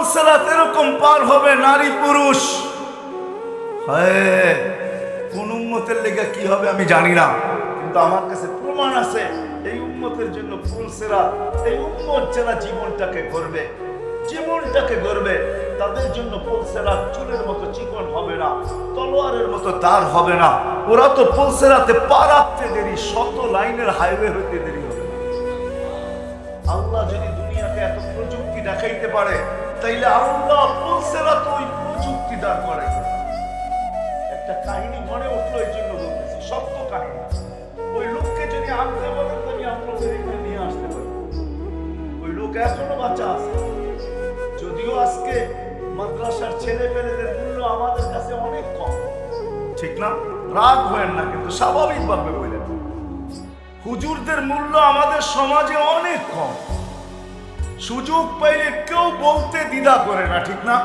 পুলসেরাত এরকম পার হবে নারী পুরুষ। হ্যাঁ কোন উন্মতের লেগে কি হবে আমি জানি না। কিন্তু আমার কাছে প্রমাণ আছে, এই উম্মতের জন্য পুলসেরা এই উম্মত যারা জীবনটাকে করবে জীবনটাকে গড়বে, তাদের জন্য পুলসেরা চুলের মতো চিকন হবে না, তলোয়ারের মতো তার হবে না। ওরা তো পুলসেরাতে পা দেরি, শত লাইনের হাইওয়ে হইতে দেরি হবে। আল্লাহ যদি দুনিয়াকে এত প্রযুক্তি দেখাইতে পারে তাইলে আল্লাহ পুলসেরা তো ওই প্রযুক্তি দান করে। একটা কাহিনী মনে উঠল এই জন্য বলতেছি, সত্য কাহিনী। ওই লোককে যদি আনতে বলেন আমি আপনাদের এখানে নিয়ে আসতে পারি। ওই লোক এখনও বাচ্চা আছে। যদিও আজকে মাদ্রাসার ছেলে পেলেদের মূল্য আমাদের কাছে অনেক কম। ঠিক না? রাগ হয়েন না, কিন্তু স্বাভাবিকভাবে বললেন হুজুরদের মূল্য আমাদের সমাজে অনেক কম। সুযোগ পাইলে কেউ বলতে দ্বিধা করে না, ঠিক না?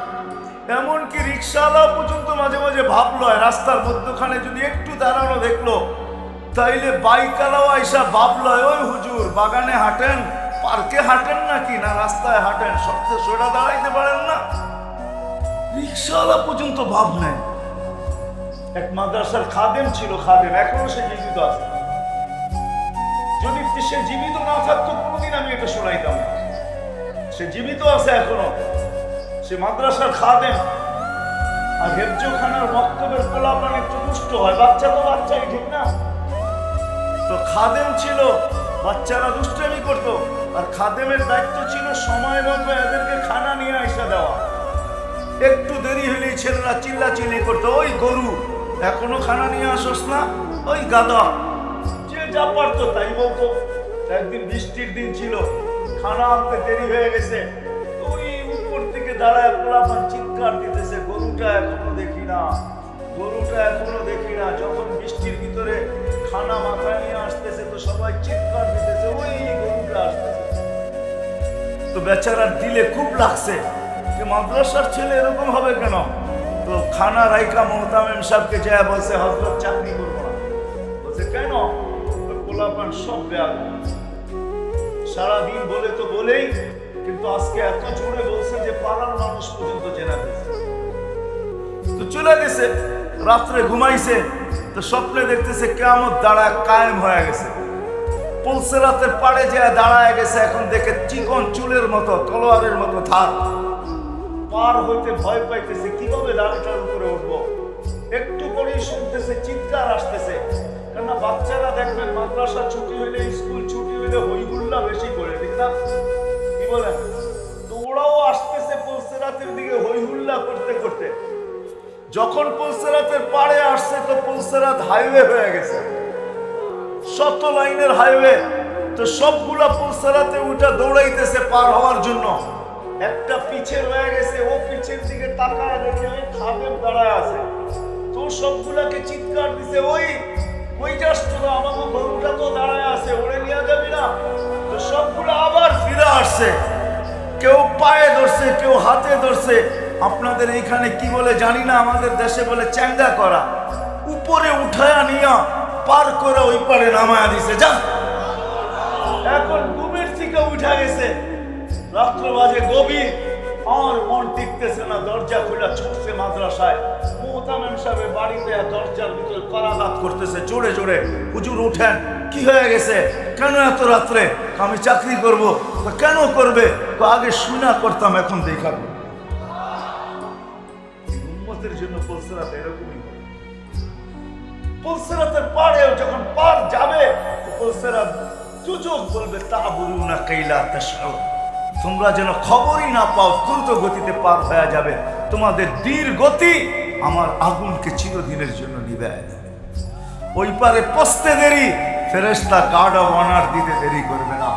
এমনকি রিক্সাওয়ালা পর্যন্ত মাঝে মাঝে ভাবলো রাস্তার মধ্যখানে যদি একটু দাঁড়ানো দেখল, তাইলে বাইকালাও আইসা ভাবলো ওই হুজুর, বাগানে হাঁটেন? পার্কে হাঁটেন নাকি? না, রাস্তায় হাঁটেন? সবচেয়ে সোজা দাঁড়াইতে পারেন না? রিক্সাওয়ালা পর্যন্ত ভাব নেয়। এক মাদ্রাসার খাদেম ছিল, খাদেম, এখনও সে জীবিত আছে। যদি সে জীবিত না থাকতো, কোনোদিন আমি এটা শোনাইতাম না। সে জীবিত আছে এখনও। সে মাদ্রাসার খাদেম। আর হেফজোখানার বক্তব্যের পোলাপান একটু দুষ্ট হয়। বাচ্চা তো বাচ্চাই, ঠিক না? তো খাদেম ছিল, বাচ্চারা দুষ্টামি করতো। আর খাদেমের দায়িত্ব ছিল সময় মতো এদেরকে খানা নিয়ে আসা দেওয়া। একটু দেরি হলেই ছেলেরা চিল্লা চিল্লি করতো, ওই গরু, এখনও খানা নিয়ে আসোস না? ওই গাদা যে যা পারতো তাই বলতো। একদিন বৃষ্টির দিন ছিল খানা আনতে দেরি হয়ে গেছে। ওই উপর থেকে দাঁড়ায় পোলাপান চিৎকার দিতেছে, গরুটা এখনও দেখি না। গরুটা এখনও দেখি না। যখন বৃষ্টির ভিতরে খানা মাথায় নিয়ে আসতেছে, তো সবাই চিৎকার দিতেছে, ওই গরুটা আসতেছে। তো বেচারার দিলে খুব লাগছে যে মাদ্রাসার ছেলে এরকম হবে কেন? তো খানা রাইকা মোহতামিম সাহেবকে যায় বলছে হজরত চাকরি করব না। বলছে, কেন? পোলাপান সব ব্যাগ সারাদিন বলে তো বলেই, কিন্তু আজকে এত জোরে বলছে যে পাড়ার মানুষ পর্যন্ত জেনা গেছে। তো চলে গেছে, রাত্রে ঘুমাইছে, তো স্বপ্নে দেখতেছে কেমন দাঁড়া কায়েম হয়ে গেছে। পুলসেরাতের পাড়ে যে দাঁড়ায় গেছে, এখন দেখে চিকন চুলের মতো, তলোয়ারের মতো ধার। পার হইতে ভয় পাইতেছে, কীভাবে দাঁড়িটার উপরে উঠবো? একটু করেই শুনতেছে, চিৎকার আসতেছে। কেননা বাচ্চারা দেখবেন, মাদ্রাসা ছুটি হইলে স্কুল ছুটি হইলে হই হুল্লা বেশি করে, ঠিক না? কি বলেন ওরাও আসতেছে পুলসেরাতের দিকে হইহুল্লা করতে করতে। যখন পুলসেরাতের পাড়ে আসছে, তো পুলসেরাত হাইওয়ে হয়ে গেছে। শত লাইনের হাইওয়ে। তো সবগুলা পুলসারাতে উঠা দৌড়াইতেছে পার হওয়ার জন্য। একটা পিছে রয়ে গেছে, ও পিছের দিকে তাকায় দেখে ওই খাদেম দাঁড়ায় আছে। তো সবগুলাকে চিৎকার দিছে, ওই ওই তোরা আমাকে গরুটা তো দাঁড়ায় আছে, ওরে নিয়ে যাবি না। তো সবগুলো আবার ফিরে আসছে। কেউ পায়ে ধরছে, কেউ হাতে ধরছে। আপনাদের এইখানে কি বলে জানি না, আমাদের দেশে বলে চ্যাঙ্গা করা। উপরে উঠায়া নিয়া পার করে ওই পারে নামায়া দিছে, যা। এখন ঘুমের থেকে উঠা গেছে। রাত্র বাজে গভীর। আর মন টিকতেছে না, দরজা খুলে ছুটছে মাদ্রাসায়। মোহতামেম সাহেবের বাড়িতে দরজার ভিতরে করাঘাত করতেছে, জোরে জোরে। হুজুর, উঠেন। কি হয়ে গেছে? কেন এত রাত্রে? আমি চাকরি করব। তো কেন করবে? তো আগে শুনা করতাম, এখন দেখাবো জন্য পলসেরাত এরকমই হয়। পুলসেরাতের যখন পার যাবে পুলসেরাত চুচুক বলবে তা বলুন না কৈলা তাশাউ তোমরা যেন খবরই না পাও, দ্রুত গতিতে পার হয়ে যাবে। তোমাদের ধীর গতি আমার আগুনকে চিরদিনের জন্য দেবে ওই পারে পস্তে দেরি, ফেরেশতা গার্ড অফ অনার দিতে দেরি করবে না।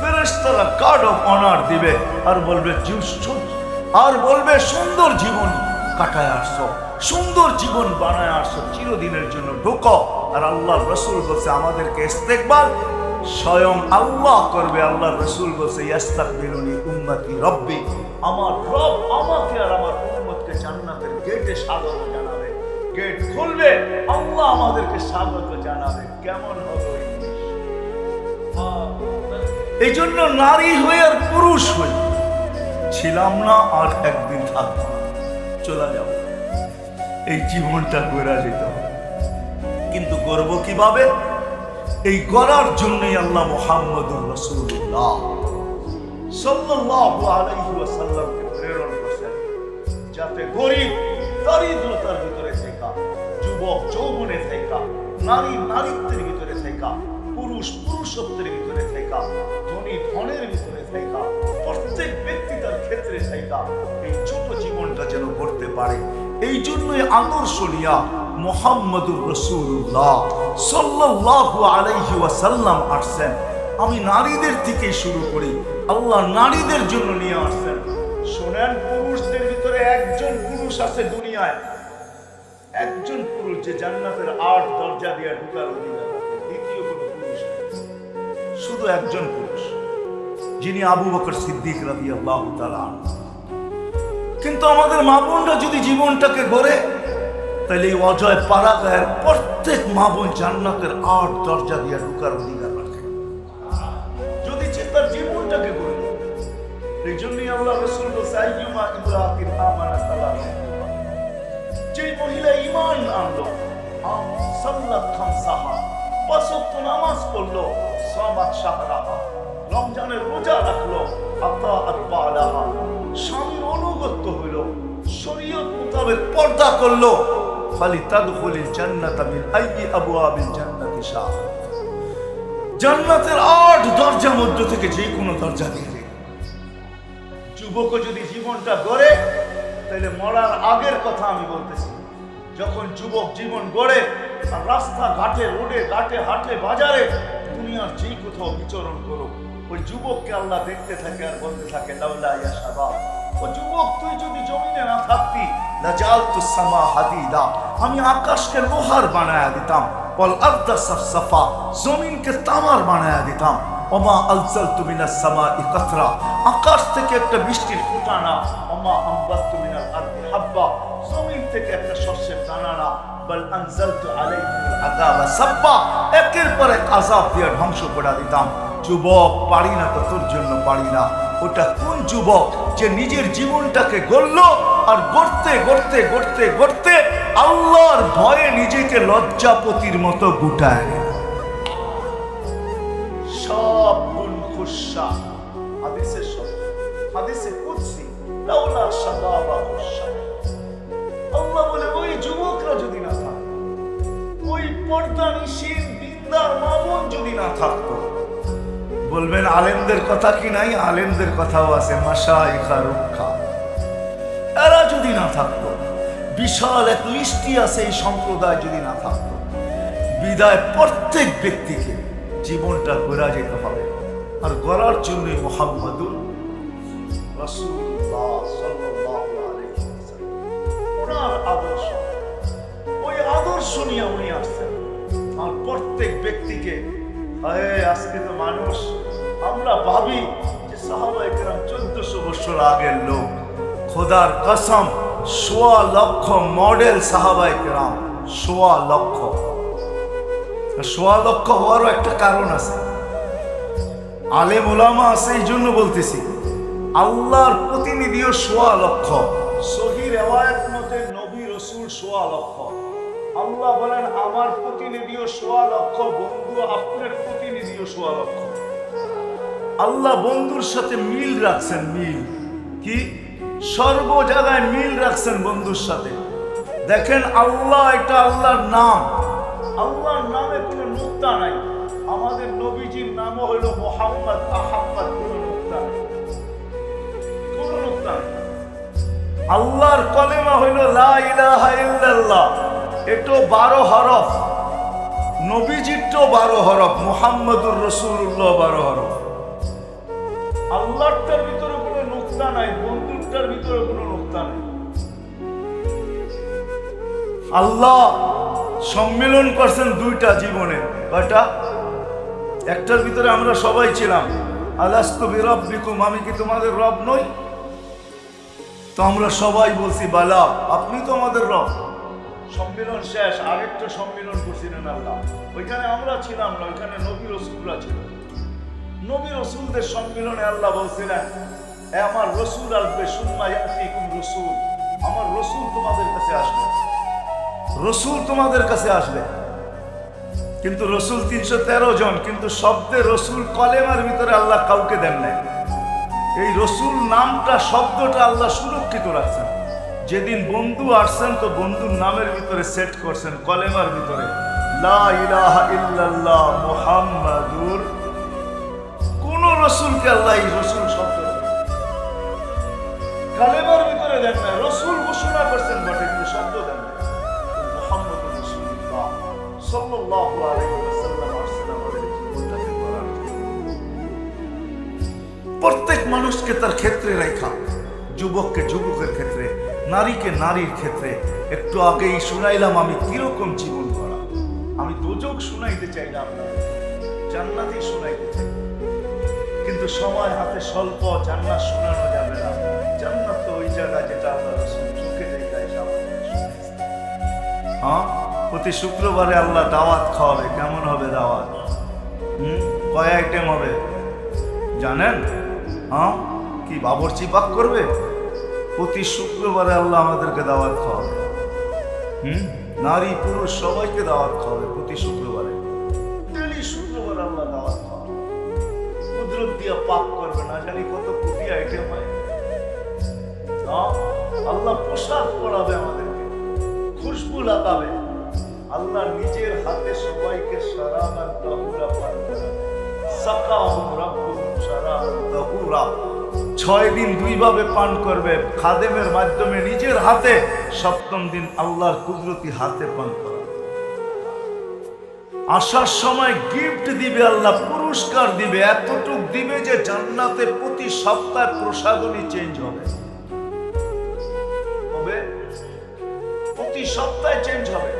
ফেরেশতারা গার্ড অফ অনার দিবে আর বলবে আর বলবে, সুন্দর জীবন কাটায় আসছো, সুন্দর জীবন বানায় আসছো, চিরদিনের জন্য ঢোকো। আর আল্লাহ রসুল বলছে, আমাদেরকে ইস্তেকবাল স্বয়ং আল্লাহ করবে। আল্লাহ রসুল বলছে ইয়াস্তাকবিলুনি উম্মতি রব্বি। আমার রব আমাকে আর আমার উম্মতকে জান্নাতের গেটে স্বাগত জানাবে। গেট খুলবে, আল্লাহ আমাদেরকে স্বাগত জানাবে। কেমন হবে এই জন্য নারী হয়ে আর পুরুষ হই ছিলাম না আর একদিন থাকব। চলে যাব। এই জীবনটা গড়া যেতে কিন্তু করব কীভাবে? এই গড়ার জন্যই আল্লাহ মোহাম্মদুর রসুল্লাহ সাল্লাল্লাহু আলাইহি ওয়াসাল্লামকে প্রেরণ করেছেন। যাতে গরিব দারিদ্রতার ভিতরে থাকা, যুবক, যৌবনে থাকা, নারী, নারীত্বের ভিতরে থাকা, পুরুষ, পুরুষত্বের ভিতরে থাকা, ধনী, ধনের ভিতরে থাকা, প্রত্যেক ব্যক্তি তার ক্ষেত্রে থাকা এই ছোট জীবনটা যেন করতে পারে। এই জন্যই আদর্শ নিয়া মোহাম্মদুর রসুল্লাহ সাল্লাল্লাহু আলাইহি ওয়াসাল্লাম আসছেন। আমি নারীদের থেকে শুরু করি। আল্লাহ নারীদের জন্য নিয়ে আসছেন। শোনেন, পুরুষদের ভিতরে একজন পুরুষ আছে দুনিয়ায়। একজন পুরুষ যে জান্নাতের আট দরজা দিয়ে ঢুকার অধিকার দ্বিতীয় কোনো পুরুষ শুধু একজন পুরুষ। যিনি আবু বকর সিদ্দিক রাবি আল্লাহ কিন্তু আমাদের মা বোনরা যদি জীবনটাকে গড়ে তাহলে এই অজয় পাড়াগায়ের প্রত্যেক মা বোন জান্নাতের আট দরজা দিয়ে ঢুকার অধিকার রাখে। যদি তার জীবনটাকে গড়ে এই জন্যই আল্লাহ রসুল বলছে, "আইয়ুমা ইমরাতিন আমানাত যে মহিলা ইমান আনলো সাল্লাত খামসাহা পাঁচ নামাজ পড়ল সামাত শাহরাহা। রমজানের রোজা রাখল। আতা আতবালাহা স্বামীর অনুগত্য হইল, শরীয়ত পর্দা করল। জান্নাতের আট থেকে যে দরজা দিয়ে দিন। যুবক যদি জীবনটা গড়ে মরার আগের কথা আমি বলতেছি। যখন যুবক জীবন গড়ে রাস্তা ঘাটে রোডে, ঘাটে, হাটে, বাজারে, দুনিয়ার যেই কোথাও বিচরণ করো ওই যুবককে আল্লাহ দেখতে থাকে আর বলতে থাকে, লাউলা ইয়া শাবাব। যুবক, তুই যদি জমিনে না থাকতি লাজালতু সামা হাদিদা। আমি আকাশকে লোহার বানায়া দিতাম বল আর্দা সাফসাফা। জমিনকে তামার বানায়া দিতাম। ওমা আলসালতু মিনাস সামাই কাতরা। আকাশ থেকে একটা বৃষ্টির ফোঁটানা ওমা আম্বাতু মিনাল আরদি হাব্বা। জমিন থেকে একটা শস্যের দানা না, বল আনজালতু আলাইকুমুল আযাবা সাব্বা। একের পর এক আযাব দিয়ে ধ্বংস করে দিতাম। যুবক, পারি না তো তোর জন্য পারি না। ওটা কোন যুবক যে নিজের জীবনটাকে গড়ল আর গড়তে গড়তে গড়তে গড়তে আল্লাহর ভয়ে নিজেকে লজ্জাপতির মতো গুটায়। সব গুণ খুশা হাদিসের শব্দ হাদিসে কুদসি লাউলা আল্লাহ বলে, ওই যুবকরা যদি না থাকতো ওই পর্দা নিশীন দিনদার মামুন যদি না থাকতো বলবেন, আলেমদের কথা কি নাই? আলেমদের কথাও আছে মাসা ইখা রক্ষা। এরা যদি না থাকতো, বিশাল এক লিস্টি আছে এই সম্প্রদায় যদি না থাকতো, বিদায় প্রত্যেক ব্যক্তিকে জীবনটা গড়া যেতে হবে। আর গড়ার জন্যই মোহাম্মদুল আদর্শ, ওই আদর্শ নিয়ে উনি আসছেন। আর প্রত্যেক ব্যক্তিকে আরে, আজকে তো মানুষ, আমরা ভাবি যে সাহাবা একরাম চোদ্দশো বছর আগের লোক। খোদার কসম সোয়া লক্ষ মডেল সাহাবা একরাম সোয়া লক্ষ সোয়া লক্ষ হওয়ারও একটা কারণ আছে। আলেম ওলামা আছে, এই জন্য বলতেছি, আল্লাহর প্রতিনিধিও সোয়া লক্ষ। সহি রেওয়ায়ত মতে নবী রসুল সোয়া লক্ষ। আল্লাহ বলেন, আমার প্রতিনিধিও সোয়া লক্ষ, বন্ধু আপনার প্রতিনিধিও সোয়া লক্ষ। আল্লাহ বন্ধুর সাথে মিল রাখছেন, মিল। কি? সর্ব জায়গায় মিল রাখছেন বন্ধুর সাথে। দেখেন, আল্লাহ এটা আল্লাহর নাম। আল্লাহর নামে কোনো নুক্তা নাই। আমাদের নবীজির নামও হলো মোহাম্মদ, আহাম্মদ, কোনো নুক্তা নাই। কোনো নুক্তা নাই। আল্লাহর কলেমা হইল লা ইলাহা ইল্লাল্লাহ। এটো বারো হরফ। নবীজিরটাও বারো হরফ, মুহাম্মদুর রসুল্লাহ বারো হরফ। আল্লাহটার ভিতরে কোনো নুক্তা নাই, বন্ধুটার ভিতরে কোনো নুক্তা নাই। আল্লাহ সম্মেলন করছেন দুইটা জীবনে। কয়টা? একটার ভিতরে আমরা সবাই ছিলাম। আলাস্তু বিরব বিকুম আমি কি তোমাদের রব নই? তো আমরা সবাই বলছি, বালা, আপনি তো আমাদের রব। সম্মেলন শেষ, আরেকটা সম্মেলন করছিলেন আল্লাহ ওইখানে আমরা ছিলাম না, ওইখানে নবী রসুলরা ছিল নবী রসুলদের সম্মেলনে আল্লাহ বলছিলেন আমার রসুল আসবে, সুম্মা রসুল। আমার রসুল তোমাদের কাছে আসবে। রসুল তোমাদের কাছে আসবে। কিন্তু রসুল তিনশো তেরো জন, কিন্তু শব্দে রসুল কলেমার ভিতরে আল্লাহ কাউকে দেন নাই। এই রসুল নামটা, শব্দটা আল্লাহ সুরক্ষিত রাখছেন। যেদিন বন্ধু আসছেন, তো বন্ধুর নামের ভিতরে সেট করছেন, কলেমার ভিতরে। কোন রসুলকে আল্লাহ রসুল শব্দ কালেমার ভিতরে দেন না, রসুল ঘোষণা করছেন, বটে, কিন্তু শব্দ দেন না। প্রত্যেক মানুষকে তার ক্ষেত্রে রেখা যুবককে যুবকের ক্ষেত্রে। নারীকে নারীর ক্ষেত্রে একটু আগেই শুনাইলাম আমি কীরকম জীবন করা। আমি দোজক শুনাইতে চাইলাম না, জান্নাতই শুনাইতে চাই। কিন্তু সময় হাতে স্বল্প, জান্নাত শোনানো যাবে না। জান্নাত তো ওই জায়গা যেটা আল্লাহ রসুল দেখায় হ্যাঁ? প্রতি শুক্রবারে আল্লাহ দাওয়াত খাওয়াবে, কেমন হবে দাওয়াত? হুম? কয় আইটেম হবে? জানেন? হ্যাঁ? কি বাবরচি পাক করবে? প্রতি শুক্রবারে আল্লাহ আমাদেরকে দাওয়াত খাওয়াবে। হুম? নারী পুরুষ সবাইকে দাওয়াত খাওয়াবে প্রতি শুক্রবারে। ডেলি শুক্রবার আল্লাহ দাওয়াত খাওয়াবে। কুদরত দিয়ে পাক করবে না জানি কত কোটি আইটেম হয়? আল্লাহ পোশাক পরাবে আমাদেরকে খুশবু লাগাবে। আল্লাহ নিজের হাতে সবাইকে সারাবান তাহুরা পান করাবে সাকাহুম রাব্বুহুম সারাবান তাহুরা। ছয় দিন দুইভাবে পান করবে। খাদেমের মাধ্যমে নিজের হাতে সপ্তম দিন আল্লাহর কুদরতি হাতে পান করাবে আসার সময় গিফট দিবে আল্লাহ, পুরস্কার দিবে, এতটুক দিবে যে জান্নাতে প্রতি সপ্তাহে প্রসাদনী চেঞ্জ হবে। প্রতি সপ্তাহে চেঞ্জ হবে।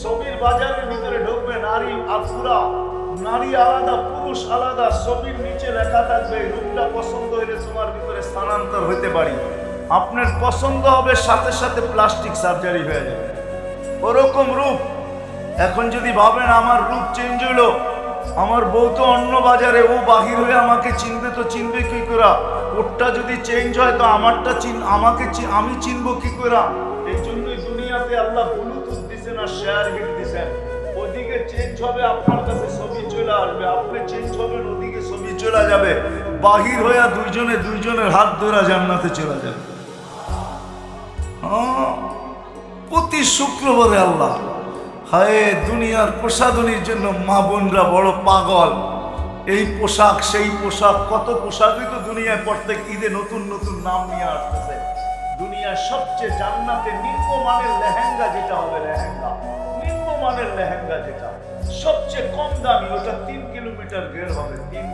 ছবির বাজারের ভিতরে ঢুকবে নারী আফুরা নারী আলাদা, পুরুষ আলাদা, ছবির নিচে লেখা থাকবে, রূপটা পছন্দ হইলে তোমার ভিতরে স্থানান্তর হইতে পারি। আপনার পছন্দ হবে, সাথে সাথে প্লাস্টিক সার্জারি হয়ে যাবে। ওরকম রূপ। এখন যদি ভাবেন আমার রূপ চেঞ্জ হলো আমার বউ তো অন্য বাজারে, ও বাহির হয়ে আমাকে চিনবে, তো চিনবে কি করা ওরটা যদি চেঞ্জ হয়, তো আমারটা চিন আমাকে আমি চিনবো কি করা এই জন্যই দুনিয়াতে আল্লাহ ব্লুটুথ দিছেন আর শেয়ার হিট দিছেন ওদিকে চেঞ্জ হবে, আপনার কাছে চলে আসবে আপনি চেঞ্জ হবেন ওদিকে ছবি চলে যাবে। বাহির হইয়া দুইজনে দুইজনের হাত ধরা জান্নাতে চলে যাবে। হ্যাঁ, প্রতি শুক্রবারে আল্লাহ। হায় দুনিয়ার প্রসাদনীর জন্য মা বোনরা বড় পাগল। এই পোশাক সেই পোশাক কত পোশাকই তো দুনিয়ায় প্রত্যেক ঈদে নতুন নতুন নাম নিয়ে আসতেছে। দুনিয়ার সবচেয়ে জান্নাতে নিম্নমানের লেহেঙ্গা যেটা হবে লেহেঙ্গা। নিম্নমানের লেহেঙ্গা যেটা, সবচেয়ে কম দামি, ওটা তিন কিলোমিটার গের হবে, তিন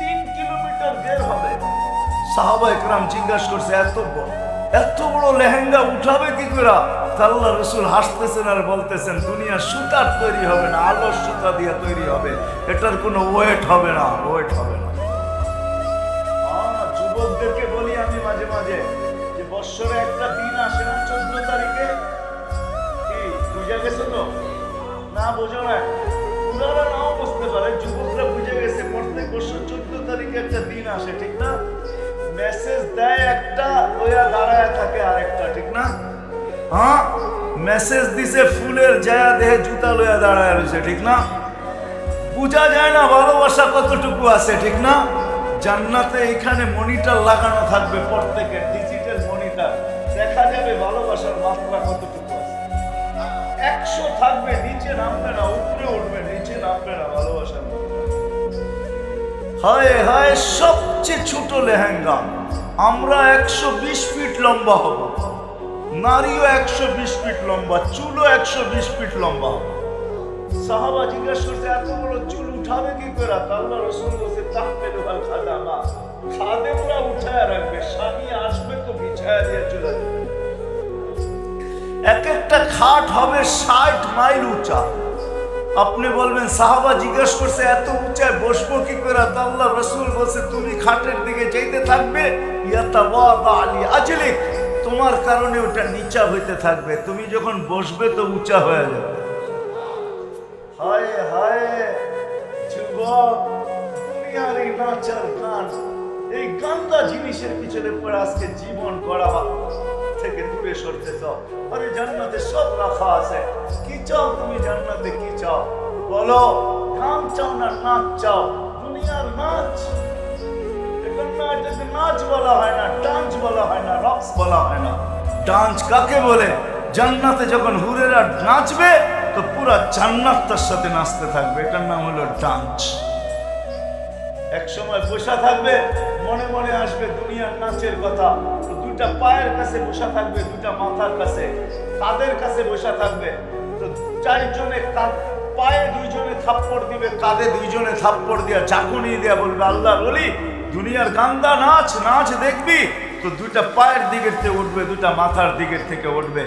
তিন কিলোমিটার গের হবে। সাহাবা একরাম করছে, এত বড় এত বড় লেহেঙ্গা উঠাবে কি করে? আল্লাহ রসুল হাসতেছেন আর বলতেছেন, দুনিয়া সুতার তৈরি হবে না, আলোর সুতা দিয়ে তৈরি হবে। এটার কোনো ওয়েট হবে না, ওয়েট হবে না। যুবকদেরকে বলি আমি মাঝে মাঝে যে বৎসরে একটা দিন আসে না, চোদ্দ তারিখে বুঝে গেছে চোদ্দ তারিখে একটা দিন আসে, ঠিক না? মেসেজ দেয় একটা দাঁড়ায় থাকে ঠিক না? হ্যাঁ? মেসেজ দিছে, ফুলের জায়া দেহে জুতা লইয়া দাঁড়ায় রয়েছে, ঠিক না? বোঝা যায় না ভালোবাসা কতটুকু আছে, ঠিক না? জান্নাতে এখানে মনিটর লাগানো থাকবে প্রত্যেকের ডিজিটাল মনিটর দেখা যাবে ভালোবাসার মাত্রা কতটুকু। একশো থাকবে, নিচে নামবে না, উপরে উঠবে, নিচে নামবে না ভালোবাসার হায় হায়, সবচেয়ে ছোট লেহেঙ্গা। আমরা একশো বিশ ফিট লম্বা হব। নারীও একশো বিশ ফিট লম্বা, চুলও একশো বিশ ফিট লম্বা হবে। সাহাবা জিজ্ঞাসা করছে, এত বড় চুল উঠাবে কি করে? আল্লাহ রসুল বলছে তাহলে খাদামা। খাদেমরা উঠায় রাখবে, স্বামী আসবে তো বিছায়া দিয়ে চলে যাবে। এক একটা খাট হবে ষাট মাইল উঁচা। আপনি বলবেন, সাহাবা জিজ্ঞেস করছে, এত উঁচায় বসবো কি করে? আল্লাহ রসুল বলছে, তুমি খাটের দিকে যেতে থাকবে আজলিক। তোমার কারণে ওটা নিচা হইতে থাকবে। তুমি যখন বসবে তো উঁচা হয়ে যাবে। হায় হায়, যুবক এই নাচার গান। এই গান্দা জিনিসের পিছনে পড়ে আজকে জীবন গড়া থেকে দূরে সরতে চাও। আরে জান্নাতে সব রাখা আছে। কি চাও তুমি জান্নাতে? কি চাও? বলো গান চাও না নাচ চাও? দুনিয়ার নাচ। যখন হুরেরা নাচবে, তো পুরা জান্নাত তার সাথে নাচতে থাকবে। এটার নাম হলো ডান্স। থাকবে, মনে মনে আসবে দুনিয়ার নাচের কথা। তো দুইটা পায়ের কাছে বসা থাকবে, দুটা মাথার কাছে। কাদের কাছে বসা থাকবে। তো চারজনে পায়ে দুইজনে থাপ্পড় দিবে, কাঁধে দুইজনে থাপ্পড় দিয়া চাকুনি দিয়া বলবে, আল্লাহ বলি, দুনিয়ার গান্দা নাচ নাচ দেখবি? তো দুইটা পায়ের দিকের থেকে উঠবে দুটা মাথার দিকের থেকে উঠবে।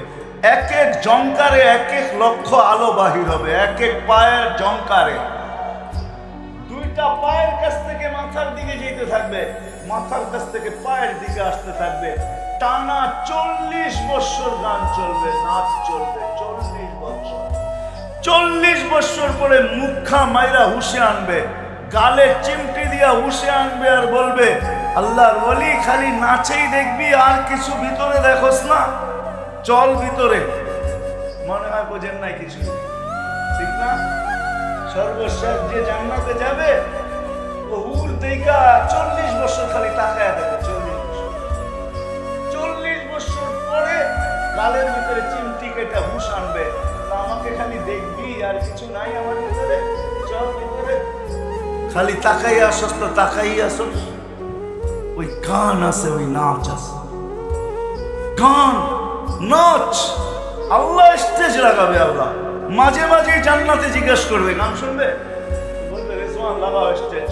এক এক জঙ্কারে এক এক লক্ষ আলো বাহির হবে এক এক পায়ের জঙ্কারে দুইটা পায়ের কাছ থেকে মাথার দিকে যেতে থাকবে। মাথার কাছ থেকে পায়ের দিকে আসতে থাকবে। টানা চল্লিশ বছর গান চলবে, নাচ চলবে, চল্লিশ বছর চল্লিশ বছর পরে মুখা মাইরা হুসে আনবে, গালে চিমটি দিয়া হুসে আনবে আর বলবে, আল্লাহর বলি খালি নাচেই দেখবি, আর কিছু ভিতরে দেখোস না। চল ভিতরে। মনে হয় বোঝেন নাই কিছু। ঠিক না? সর্বশেষ যে জান্নাতে যাবে হুর দেখা চল্লিশ বছর খালি তাকায় দেবে চল্লিশ বছর। চল্লিশ বছর পরে গালের ভিতরে চিমটি কেটে হুশ আনবে। আমাকে খালি দেখবি আর কিছু নাই আমার ভিতরে। চল ভিতরে। খালি তাকাই আসস তো তাকাই আসস। ওই গান আছে, ওই নাচ আছে। গান, নাচ। আল্লাহ স্টেজ লাগাবে, আল্লাহ। মাঝে মাঝে জান্নাতে জিজ্ঞেস করবে, গান শুনবে? বলবে রেজওয়ান লাগাও স্টেজ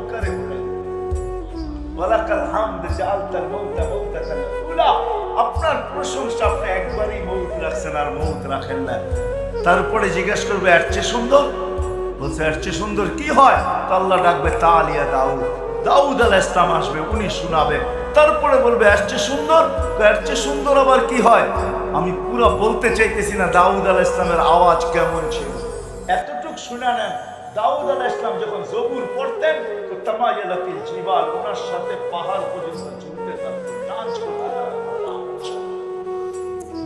হামদ মাউতা উলা আপনার প্রশংসা আপনি একবারই মৌত রাখছেন আর মৌত রাখেন না। তারপরে জিজ্ঞাসা করবে, এর চেয়ে সুন্দর? বলছে, এর চেয়ে সুন্দর কি হয়? তো আল্লাহ ডাকবে, তালিয়া দাউদ। দাউদ আল ইসলাম আসবে, উনি শোনাবে। তারপরে বলবে, এর চেয়ে সুন্দর? এর চেয়ে সুন্দর আবার কি হয়? আমি পুরো বলতে চাইতেছি না দাউদ আল ইসলামের আওয়াজ কেমন ছিল। এতটুক শুনে নেন দাউদ আল ইসলাম যখন জবুর পড়তেন, তো তামায়ালাতিল জিবাল, ওনার সাথে পাহাড় পর্যন্ত ঝুলতে ডান্স করতে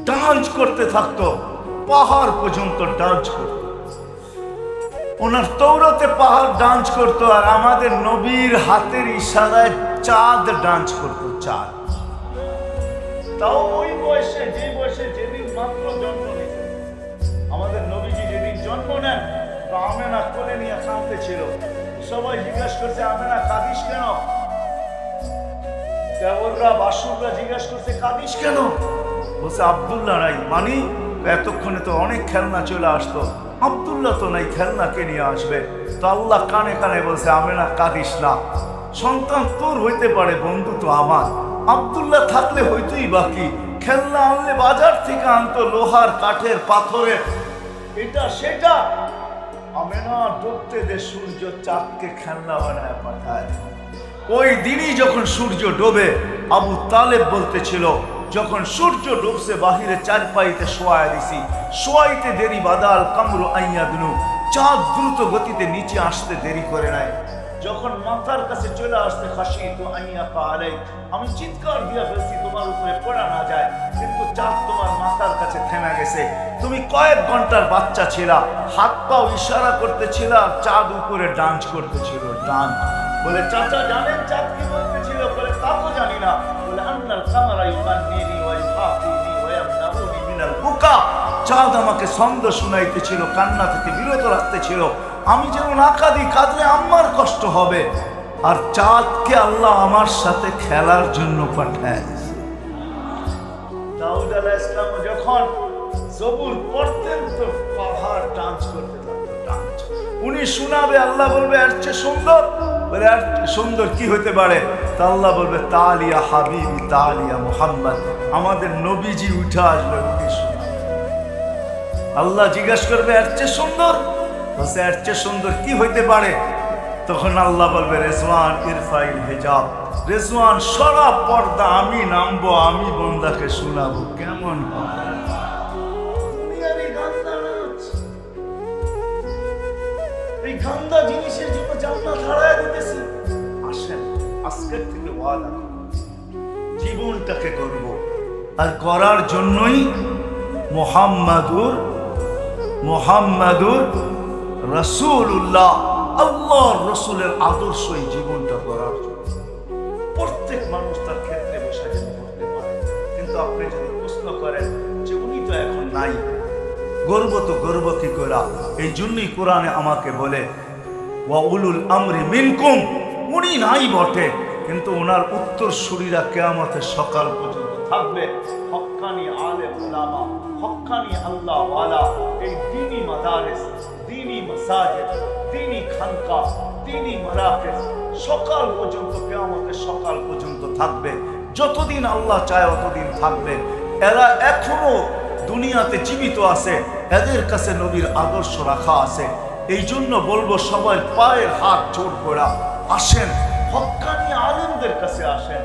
ডান্স করতে থাকতো, পাহাড় পর্যন্ত ডান্স করতো। ওনার তৌরতে পাহাড় ডান্স করতো আর আমাদের নবীর হাতের ইশারায় চাঁদ ডান্স করতো, চাঁদ। তাও ওই বয়সে যে বয়সে যেদিন মাত্র জন্ম নিয়েছে, আমাদের নবীজি যেদিন জন্ম নেন তো আমেনা কোলে নিয়ে কাঁদতে ছিল। সবাই জিজ্ঞাসা করছে আমেনা কাঁদিস কেন? দেবররা, বাসুররা জিজ্ঞাসা করছে, কাঁদিস কেন? বলছে, আবদুল্লাহ নাই। মানি? এতক্ষণে তো অনেক খেলনা চলে আসতো। আবদুল্লাহ তো নাই, খেলনা কে নিয়ে আসবে? তো আল্লাহ কানে কানে বলছে আমেনা কাঁদিস না। সন্তান তোর হইতে পারে, বন্ধু তো আমার। আবদুল্লাহ থাকলে হইতই বাকি খেলনা আনলে বাজার থেকে আনতো লোহার কাঠের পাথরের। এটা সেটা? আমেনা ডুবতে দে সূর্য চাঁদকে খেলনা বানায় পাঠায়। ওই দিনই যখন সূর্য ডোবে, আবু তালেব বলতেছিল, যখন সূর্য ডুবছে বাহিরে চার পাইতে শোয়ায় দিছি, শোয়াইতে দেরি বাদাল কামরু আইয়া দিনু চাঁদ দ্রুত গতিতে নিচে আসতে দেরি করে নাই। যখন মাথার কাছে চলে আসতে খাসি তো আইয়া পাহাড়ে আমি চিৎকার দিয়া ফেলছি, তোমার উপরে পড়া না যায়, কিন্তু চাঁদ তোমার মাথার কাছে থেমে গেছে। তুমি কয়েক ঘণ্টার বাচ্চা ছিলা, হাত পাও ইশারা করতেছিল আর চাঁদ উপরে ডান্স করতেছিল, ডান্স। বলে, চাচা জানেন চাঁদ কি বলতেছিল? বলে, তা তো জানি না। বলে, আন্নাল কামারা ইউগান্নিনি ওয়া ইউহাফিনি ওয়া ইয়ামনাউনি মিনাল বুকা। চাঁদ আমাকে ছন্দ শুনাইতেছিল, কান্না থেকে বিরত রাখতেছিল। আমি যেন না কাঁদি, কাঁদলে আমার কষ্ট হবে। আর চাঁদকে আল্লাহ আমার সাথে খেলার জন্য পাঠায়। দাউদ আলাহ ইসলাম যখন জবুর পড়তেন তো পাহাড় ডান্স করতে ডান্স। উনি শোনাবে, আল্লাহ বলবে, এর চেয়ে সুন্দর। বলে আর সুন্দর কি হতে পারে? তা আল্লাহ বলবে, তালিয়া হাবিবি, তালিয়া মুহাম্মদ। আমাদের নবীজি উঠে আসবে আল্লাহ জিজ্ঞেস করবে, এর চেয়ে সুন্দর? বলছে চেয়ে সুন্দর কি হইতে পারে? তখন আল্লাহ বলবে, রেজওয়ান ইরফাইল হেজাব। রেজওয়ান, সরা পর্দা আমি নামবো, আমি বন্দাকে শোনাবো। কেমন এই জিনিসের আজকের থেকে জীবনটাকে করব আর করার জন্যই মোহাম্মদুর মোহাম্মদুর রসুল্লাহ আল্লাহর রসুলের আদর্শই জীবনটা করার জন্য। প্রত্যেক মানুষ তার ক্ষেত্রে বসে যেন করতে পারে। কিন্তু আপনি যদি প্রশ্ন করেন যে উনি তো এখন নাই, গর্ব তো গর্ব কি করা এই জন্যই কোরআনে আমাকে বলে, ওয়া উলুল আমরি মিনকুম। উনি নাই বটে, কিন্তু ওনার উত্তর সুরীরা কেয়ামতের সকাল পর্যন্ত থাকবে। হক্কানি আলে ওলামা হক্কানি আল্লাহ এই দিনী মাদারেস দিনী মাসাজিদ দিনী খানকা দিনী মারাকেস সকাল পর্যন্ত, কেয়ামতের সকাল পর্যন্ত থাকবে। যতদিন আল্লাহ চায় অতদিন থাকবে। এরা এখনও দুনিয়াতে জীবিত আছে, এদের কাছে নবীর আদর্শ রাখা আছে। এই জন্য বলব, সবাই পায়ের হাত জোর করা আসেন। হক্কানি আলেমদের কাছে আসেন।